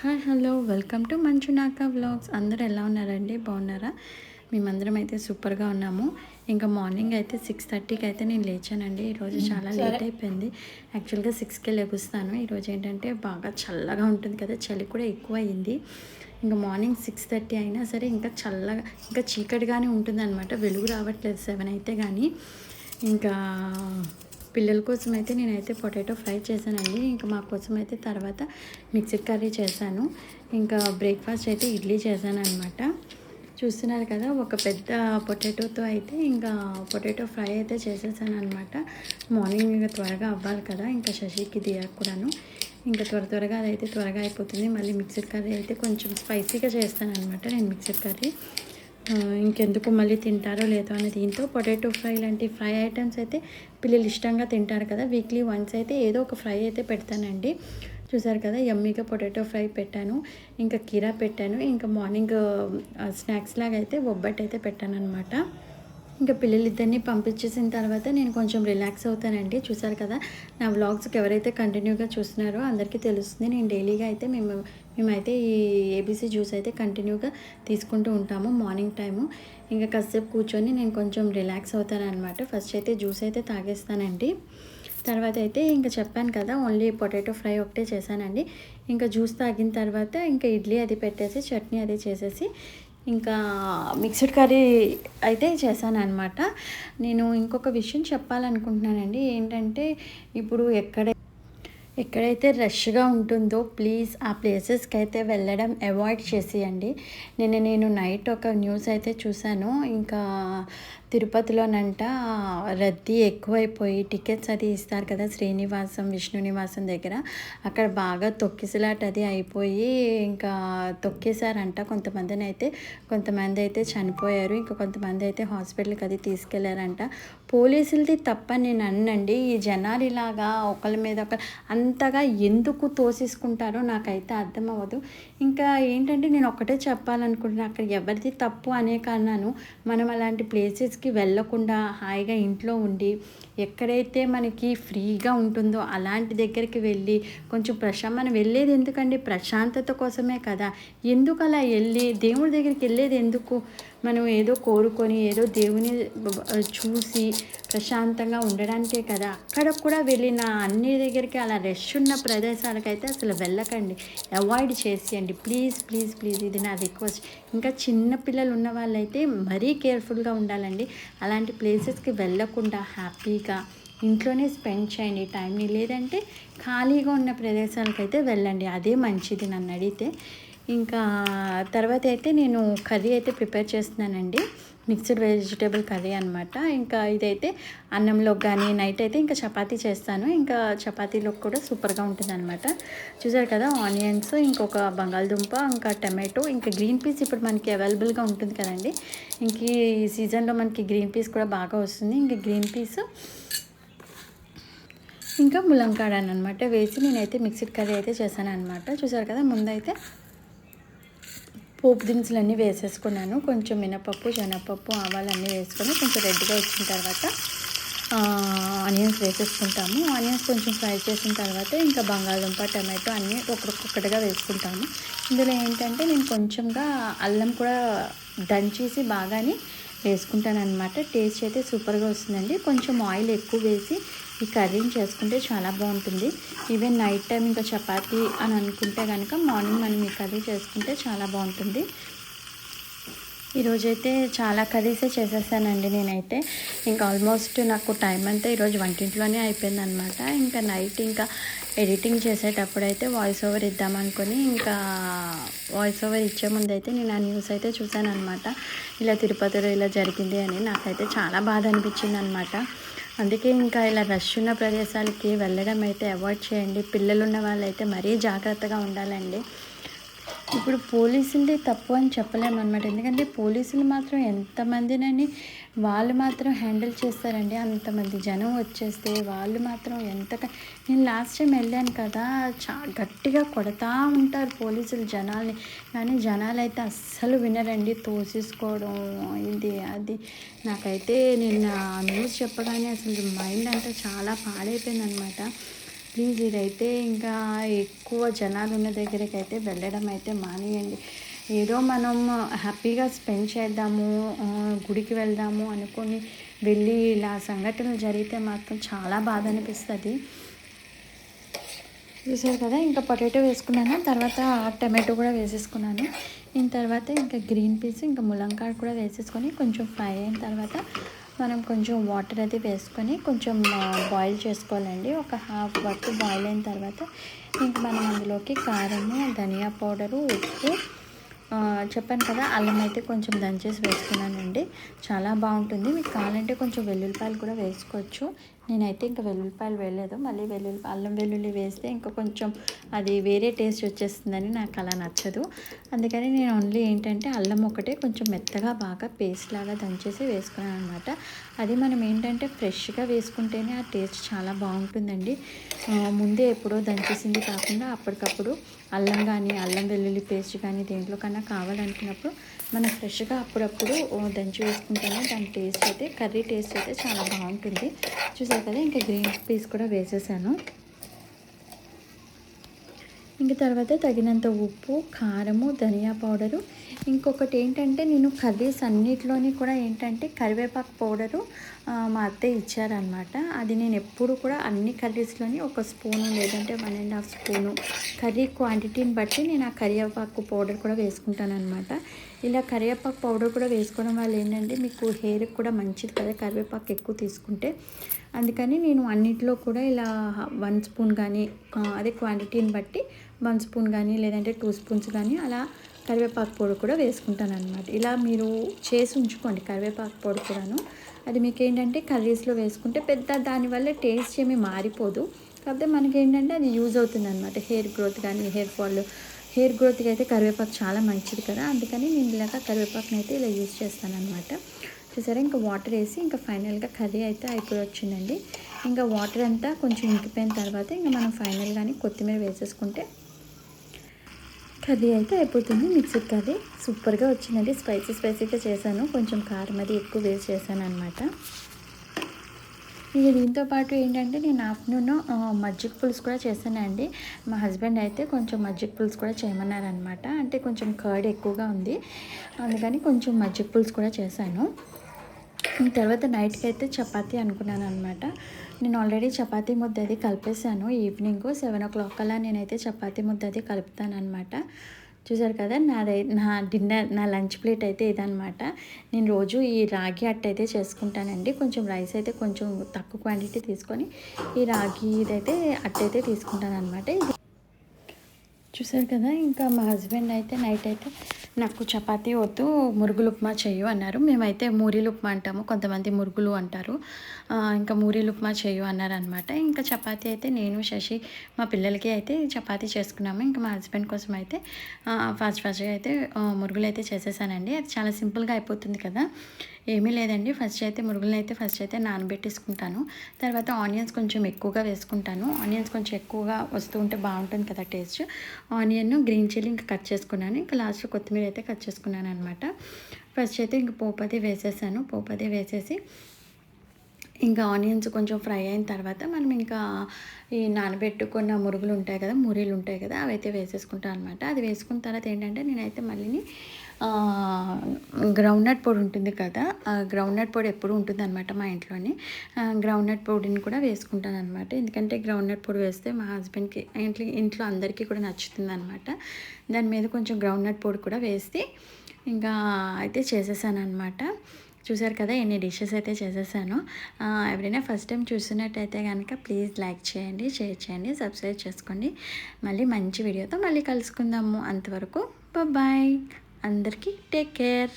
Hi hello. Welcome to మంచునాక vlogs. అందరూ ఎలా ఉన్నారండి? బాగున్నారా? మేమందరం అయితే సూపర్గా ఉన్నాము. ఇంకా మార్నింగ్ అయితే సిక్స్ థర్టీకి అయితే నేను లేచానండి. ఈరోజు చాలా లేట్ అయిపోయింది. యాక్చువల్గా సిక్స్కే లెగుస్తాను. ఈరోజు ఏంటంటే బాగా చల్లగా ఉంటుంది కదా చలి కూడా ఎక్కువ అయింది ఇంకా మార్నింగ్ సిక్స్ థర్టీ అయినా సరే ఇంకా చల్లగా ఇంకా చీకటిగానే ఉంటుంది అనమాట వెలుగు రావట్లేదు సెవెన్ అయితే కానీ. ఇంకా పిల్లల కోసం అయితే నేనైతే పొటాటో ఫ్రై చేశానండి. ఇంకా మా కోసం అయితే తర్వాత మిక్సర్ కర్రీ చేశాను. ఇంకా బ్రేక్ఫాస్ట్ అయితే ఇడ్లీ చేశాను అనమాట చూస్తున్నారు కదా ఒక పెద్ద పొటాటోతో అయితే ఇంకా పొటాటో ఫ్రై అయితే చేసేసాను అనమాట మార్నింగ్ ఇంకా త్వరగా అవ్వాలి కదా ఇంకా శశికి దియాకు కూడాను. ఇంకా త్వర త్వరగా అదైతే త్వరగా అయిపోతుంది. మళ్ళీ మిక్సర్ కర్రీ అయితే కొంచెం స్పైసీగా చేస్తాను అనమాట నేను మిక్సర్ కర్రీ. ఇంకెందుకు మళ్ళీ తింటారో లేదో అనే దీంతో పొటాటో ఫ్రై లాంటి ఫ్రై ఐటమ్స్ అయితే పిల్లలు ఇష్టంగా తింటారు కదా. వీక్లీ వన్స్ అయితే ఏదో ఒక ఫ్రై అయితే పెడతానండి. చూసారు కదా యమ్మీగా పొటాటో ఫ్రై పెట్టాను. ఇంకా కీరా పెట్టాను. ఇంకా మార్నింగ్ స్నాక్స్ లాగా అయితే బొబ్బట్ అయితే పెట్టాను అనమాట ఇంకా పిల్లలిద్దరినీ పంపించేసిన తర్వాత నేను కొంచెం రిలాక్స్ అవుతానండి. చూసారు కదా నా వ్లాగ్స్కి ఎవరైతే కంటిన్యూగా చూస్తున్నారో అందరికీ తెలుస్తుంది. నేను డైలీగా అయితే మేము మేమైతే ఈ ఏబీసీ జ్యూస్ అయితే కంటిన్యూగా తీసుకుంటూ ఉంటాము మార్నింగ్ టైము. ఇంకా కాసేపు కూర్చొని నేను కొంచెం రిలాక్స్ అవుతాను అనమాట ఫస్ట్ అయితే జ్యూస్ అయితే తాగేస్తానండి. తర్వాత అయితే ఇంకా చెప్పాను కదా ఓన్లీ పొటాటో ఫ్రై ఒకటే చేశానండి. ఇంకా జ్యూస్ తాగిన తర్వాత ఇంకా ఇడ్లీ అది పెట్టేసి చట్నీ అది చేసేసి ఇంకా మిక్స్డ్ కర్రీ అయితే చేశాను అనమాట నేను ఇంకొక విషయం చెప్పాలనుకుంటున్నానండి. ఏంటంటే ఇప్పుడు ఎక్కడ ఎక్కడైతే రష్గా ఉంటుందో ప్లీజ్ ఆ ప్లేసెస్కి అయితే వెళ్ళడం అవాయిడ్ చేసేయండి. నిన్న నేను నైట్ ఒక న్యూస్ అయితే చూశాను. ఇంకా తిరుపతిలోనంట రద్దీ ఎక్కువైపోయి టికెట్స్ అది ఇస్తారు కదా శ్రీనివాసం విష్ణు నివాసం దగ్గర. అక్కడ బాగా తొక్కిసలాట అది అయిపోయి ఇంకా తొక్కేశారంట కొంతమందిని అయితే. కొంతమంది అయితే చనిపోయారు. ఇంకా కొంతమంది అయితే హాస్పిటల్కి అది తీసుకెళ్ళారంట. పోలీసులది తప్పని నేను అన్నండి ఈ జనాలు ఇలాగా ఒకరి మీద ఒకరు అంతగా ఎందుకు తోసేసుకుంటారో నాకైతే అర్థం అవ్వదు ఇంకా ఏంటంటే నేను ఒకటే చెప్పాలనుకుంటున్నాను అక్కడ ఎవరిది తప్పు అనే కన్నాను. మనం అలాంటి ప్లేసెస్ ఆఫీస్కి వెళ్ళకుండా హాయిగా ఇంట్లో ఉండి ఎక్కడైతే మనకి ఫ్రీగా ఉంటుందో అలాంటి దగ్గరికి వెళ్ళి కొంచెం ప్రశా మనం వెళ్ళేది ఎందుకండి ప్రశాంతత కోసమే కదా. ఎందుకు అలా వెళ్ళి దేవుడి దగ్గరికి వెళ్ళేది ఎందుకు? మనం ఏదో కోరుకొని ఏదో దేవుని చూసి ప్రశాంతంగా ఉండడానికే కదా. అక్కడ కూడా వెళ్ళిన అన్ని దగ్గరికి అలా రష్ ఉన్న ప్రదేశాలకైతే అసలు వెళ్ళకండి. అవాయిడ్ చేసేయండి. ప్లీజ్ ప్లీజ్ ప్లీజ్ ఇది నా రిక్వెస్ట్ ఇంకా చిన్న పిల్లలు ఉన్న వాళ్ళైతే మరీ కేర్ఫుల్గా ఉండాలండి. అలాంటి ప్లేసెస్కి వెళ్ళకుండా హ్యాపీగా ఇంట్లోనే స్పెండ్ చేయండి. టైంని లేదంటే ఖాళీగా ఉన్న ప్రదేశాలకైతే వెళ్ళండి. అదే మంచిది నన్ను అడిగితే. ఇంకా తర్వాత అయితే నేను కర్రీ అయితే ప్రిపేర్ చేస్తున్నానండి. మిక్స్డ్ వెజిటేబుల్ కర్రీ అనమాట ఇంకా ఇదైతే అన్నంలో కానీ నైట్ అయితే ఇంకా చపాతీ చేస్తాను. ఇంకా చపాతీలో కూడా సూపర్గా ఉంటుంది అనమాట చూసారు కదా ఆనియన్స్ ఇంకొక బంగాళదుంప ఇంకా టమాటో ఇంకా గ్రీన్ పీస్ ఇప్పుడు మనకి అవైలబుల్గా ఉంటుంది కదండి. ఇంక ఈ సీజన్లో మనకి గ్రీన్ పీస్ కూడా బాగా వస్తుంది. ఇంకా గ్రీన్ పీస్ ఇంకా ములంకాడ అనమాట వేసి నేనైతే మిక్స్డ్ కర్రీ అయితే చేశాను అనమాట చూసారు కదా ముందైతే పోపు దినుసులు అన్నీ వేసేసుకున్నాను. కొంచెం మినపప్పు శనగపప్పు ఆవాలు అన్నీ వేసుకొని కొంచెం రెడ్గా వచ్చిన తర్వాత ఆనియన్స్ వేసేసుకుంటాము. ఆనియన్స్ కొంచెం ఫ్రై చేసిన తర్వాత ఇంకా బంగాళదుంప టమాటో అన్నీ ఒక్కొక్కటిగా వేసుకుంటాము. ఇందులో ఏంటంటే నేను కొంచెంగా అల్లం కూడా దంచేసి బాగానే వేసుకుంటాను అనమాట టేస్ట్ అయితే సూపర్గా వస్తుందండి. కొంచెం ఆయిల్ ఎక్కువ వేసి ఈ కర్రీని చేసుకుంటే చాలా బాగుంటుంది. ఈవెన్ నైట్ టైం ఇంకా చపాతీ అని అనుకుంటే కనుక మార్నింగ్ మనం ఈ కర్రీ చేసుకుంటే చాలా బాగుంటుంది. ఈరోజైతే చాలా కర్రీసే చేసేసానండి నేనైతే. ఇంకా ఆల్మోస్ట్ నాకు టైం అంతా ఈరోజు వంటింట్లోనే అయిపోయింది అనమాట ఇంకా నైట్ ఇంకా ఎడిటింగ్ చేసేటప్పుడు అయితే వాయిస్ ఓవర్ ఇద్దామనుకొని ఇంకా వాయిస్ ఓవర్ ఇచ్చే ముందు అయితే నేను ఆ న్యూస్ అయితే చూశాను అనమాట ఇలా తిరుపతిలో ఇలా జరిగింది అని నాకైతే చాలా బాధ అనిపించింది అనమాట అందుకే ఇంకా ఇలా రష్ ఉన్న ప్రదేశాలకి వెళ్ళడం అయితే అవాయిడ్ చేయండి. పిల్లలు ఉన్న వాళ్ళైతే మరీ జాగ్రత్తగా ఉండాలండి. ఇప్పుడు పోలీసులది తప్పు అని చెప్పలేమన్నమాట ఎందుకంటే పోలీసులు మాత్రం ఎంతమందినని వాళ్ళు మాత్రం హ్యాండిల్ చేస్తారండి. అంతమంది జనం వచ్చేస్తే వాళ్ళు మాత్రం ఎంత నేను లాస్ట్ టైం వెళ్ళాను కదా చా గట్టిగా కొడతా ఉంటారు పోలీసులు జనాల్ని. కానీ జనాలు అయితే అస్సలు వినరండి తోసేసుకోవడం ఇది అది. నాకైతే నిన్న న్యూస్ చెప్పగానే అసలు మైండ్ అంతా చాలా పాడైపోయింది అనమాట ప్లీజ్ ఇదైతే ఇంకా ఎక్కువ జనాలు ఉన్న దగ్గరికి అయితే వెళ్ళడం అయితే మానేయండి. ఏదో మనం హ్యాపీగా స్పెండ్ చేద్దాము గుడికి వెళ్దాము అనుకొని వెళ్ళి ఇలా సంఘటనలు జరిగితే మాత్రం చాలా బాధ అనిపిస్తుంది. చూసారు కదా ఇంకా పొటాటో వేసుకున్నాను తర్వాత టమాటో కూడా వేసేసుకున్నాను. దీని తర్వాత ఇంకా గ్రీన్ పీస్ ఇంకా ములంకాడ కూడా వేసేసుకొని కొంచెం ఫ్రై అయిన తర్వాత మనం కొంచెం వాటర్ అది వేసుకొని కొంచెం బాయిల్ చేసుకోవాలండి. ఒక హాఫ్ వరకు బాయిల్ అయిన తర్వాత ఇంక మనం అందులోకి కారము ధనియా పౌడరు ఉప్పు చెప్పాను కదా అల్లం అయితే కొంచెం దంచేసి వేసుకున్నానండి. చాలా బాగుంటుంది. మీకు కావాలంటే కొంచెం వెల్లుల్లిపాయలు కూడా వేసుకోవచ్చు. నేనైతే ఇంకా వెల్లుల్లిపాయలు వేయలేదు. మళ్ళీ వెల్లుల్లి అల్లం వెల్లుల్లి వేస్తే ఇంకా కొంచెం అది వేరే టేస్ట్ వచ్చేస్తుందని నాకు అలా నచ్చదు. అందుకని నేను ఓన్లీ ఏంటంటే అల్లం ఒకటే కొంచెం మెత్తగా బాగా పేస్ట్ లాగా దంచేసి వేసుకున్నాను అనమాట అది మనం ఏంటంటే ఫ్రెష్గా వేసుకుంటేనే ఆ టేస్ట్ చాలా బాగుంటుందండి. ముందే ఎప్పుడో దంచేసింది కాకుండా అప్పటికప్పుడు అల్లం కానీ అల్లం వెల్లుల్లి పేస్ట్ కానీ దేంట్లో కన్నా కావాలనుకున్నప్పుడు మనం ఫ్రెష్గా అప్పుడప్పుడు దంచి వేసుకుంటేనే దాని టేస్ట్ అయితే కర్రీ టేస్ట్ అయితే చాలా బాగుంటుంది. చూసారు కదా ఇంకా గ్రీన్ పీస్ కూడా వేసేసాను. ఇంక తర్వాత తగినంత ఉప్పు కారము ధనియా పౌడరు. ఇంకొకటి ఏంటంటే నేను కర్రీస్ అన్నిటిలోని కూడా ఏంటంటే కరివేపాకు పౌడరు మా అత్తయ్య ఇచ్చారనమాట అది నేను ఎప్పుడు కూడా అన్ని కర్రీస్లోని ఒక స్పూను లేదంటే one and half spoon curry క్వాంటిటీని బట్టి నేను ఆ కరివేపాకు పౌడర్ కూడా వేసుకుంటాను అనమాట ఇలా కరివేపాకు పౌడర్ కూడా వేసుకోవడం వల్ల ఏంటంటే మీకు హెయిర్కి కూడా మంచిది కదా కరివేపాకు ఎక్కువ తీసుకుంటే. అందుకని నేను అన్నిట్లో కూడా ఇలా వన్ స్పూన్ కానీ అదే క్వాంటిటీని బట్టి వన్ స్పూన్ కానీ లేదంటే టూ స్పూన్స్ కానీ అలా కరివేపాకు పొడి కూడా వేసుకుంటాను అనమాట ఇలా మీరు చేసి ఉంచుకోండి కరివేపాకు పొడి కూడాను. అది మీకు ఏంటంటే కర్రీస్లో వేసుకుంటే పెద్ద దానివల్ల టేస్ట్ ఏమీ మారిపోదు. కాకపోతే మనకి ఏంటంటే అది యూజ్ అవుతుంది అనమాట హెయిర్ గ్రోత్ కానీ హెయిర్ ఫాల్ హెయిర్ గ్రోత్కి అయితే కరివేపాకు చాలా మంచిది కదా. అందుకని నేను ఇలాగ కరివేపాకుని అయితే ఇలా యూజ్ చేస్తాను అనమాట చూసారా? ఇంకా వాటర్ వేసి ఇంకా ఫైనల్గా కర్రీ అయితే అయిపోయి వచ్చిందండి. ఇంకా వాటర్ అంతా కొంచెం ఇంకిపోయిన తర్వాత ఇంకా మనం ఫైనల్ కొత్తిమీర వేసేసుకుంటే కర్రీ అయితే అయిపోతుంది. మిక్సర్ కర్రీ సూపర్గా వచ్చిందండి. స్పైసీ స్పైసీగా చేశాను. కొంచెం కారం అది ఎక్కువ వేసి చేశాను అనమాట ఇక దీంతో పాటు ఏంటంటే నేను ఆఫ్టర్నూన్ మజ్జిగ పులుసు కూడా చేశానండి. మా హస్బెండ్ అయితే కొంచెం మజ్జిగ పులుసు కూడా చేయమన్నారనమాట అంటే కొంచెం కర్డ్ ఎక్కువగా ఉంది. అందుకని కొంచెం మజ్జిగ పులుసు కూడా చేశాను. తర్వాత నైట్కి అయితే చపాతీ అనుకున్నాను అనమాట నేను ఆల్రెడీ చపాతీ ముద్ద అది కలిపేశాను. ఈవినింగ్ సెవెన్ ఓ క్లాక్ అలా నేనైతే చపాతీ ముద్ద అది కలుపుతాను అనమాట చూసారు కదా నాదై నా డిన్నర్ నా లంచ్ ప్లేట్ అయితే ఇదనమాట నేను రోజు ఈ రాగి అట్ట అయితే చేసుకుంటానండి. కొంచెం రైస్ అయితే కొంచెం తక్కువ క్వాంటిటీ తీసుకొని ఈ రాగి ఇదైతే అట్ట అయితే తీసుకుంటాను అనమాట ఇది చూసారు కదా ఇంకా మా హస్బెండ్ అయితే నైట్ అయితే నాకు చపాతీ వద్దు మురుగులు ఉప్మా చెయ్యు అన్నారు. మేమైతే మూరీలు ఉప్మా అంటాము కొంతమంది మురుగులు అంటారు. ఇంకా మూరీలు ఉప్మా చెయ్యు అన్నారు అనమాట ఇంకా చపాతీ అయితే నేను శశి మా పిల్లలకి అయితే చపాతీ చేసుకున్నాము. ఇంకా మా హస్బెండ్ కోసం అయితే ఫాస్ట్ ఫాస్ట్గా అయితే మురుగులు అయితే చేసేసానండి. అది చాలా సింపుల్గా అయిపోతుంది కదా. ఏమీ లేదండి. ఫస్ట్ అయితే మురుగులను అయితే ఫస్ట్ అయితే నానబెట్టేసుకుంటాను. తర్వాత ఆనియన్స్ కొంచెం ఎక్కువగా వేసుకుంటాను. ఆనియన్స్ కొంచెం ఎక్కువగా వస్తూ ఉంటే బాగుంటుంది కదా టేస్ట్. ఆనియన్ గ్రీన్ చిల్లీ ఇంకా కట్ చేసుకున్నాను. ఇంకా లాస్ట్ కొత్తిమీర అయితే కట్ చేసుకున్నాను అనమాట ఫస్ట్ అయితే ఇంక పోపు అది వేసేసాను. పోపు అది వేసేసి ఇంకా ఆనియన్స్ కొంచెం ఫ్రై అయిన తర్వాత మనం ఇంకా ఈ నానబెట్టుకున్న మురుగులు ఉంటాయి కదా మురీలు ఉంటాయి కదా అవి అయితే వేసేసుకుంటాను అనమాట అది వేసుకున్న తర్వాత ఏంటంటే నేనైతే మళ్ళీ గ్రౌండ్ నట్ పొడి ఉంటుంది కదా గ్రౌండ్నట్ గ్రౌండ్ నట్ పొడి ఎప్పుడు ఉంటుంది అనమాట మా ఇంట్లోనే. గ్రౌండ్ నట్ పొడిని కూడా వేసుకుంటాను అనమాట ఎందుకంటే గ్రౌండ్ నట్ పొడి వేస్తే మా హస్బెండ్కి ఇంట్లో ఇంట్లో అందరికీ కూడా నచ్చుతుంది అనమాట దాని మీద కొంచెం గ్రౌండ్ నట్ పొడి కూడా వేసి ఇంకా అయితే చేసేసాను అనమాట చూసారు కదా ఎన్ని డిషెస్ అయితే చేసేసాను. ఎవరైనా ఫస్ట్ టైం చూస్తున్నట్టయితే కనుక ప్లీజ్ లైక్ చేయండి షేర్ చేయండి సబ్స్క్రైబ్ చేసుకోండి. మళ్ళీ మంచి వీడియోతో మళ్ళీ కలుసుకుందాము. అంతవరకు బాయ్ అందరికీ టేక్ కేర్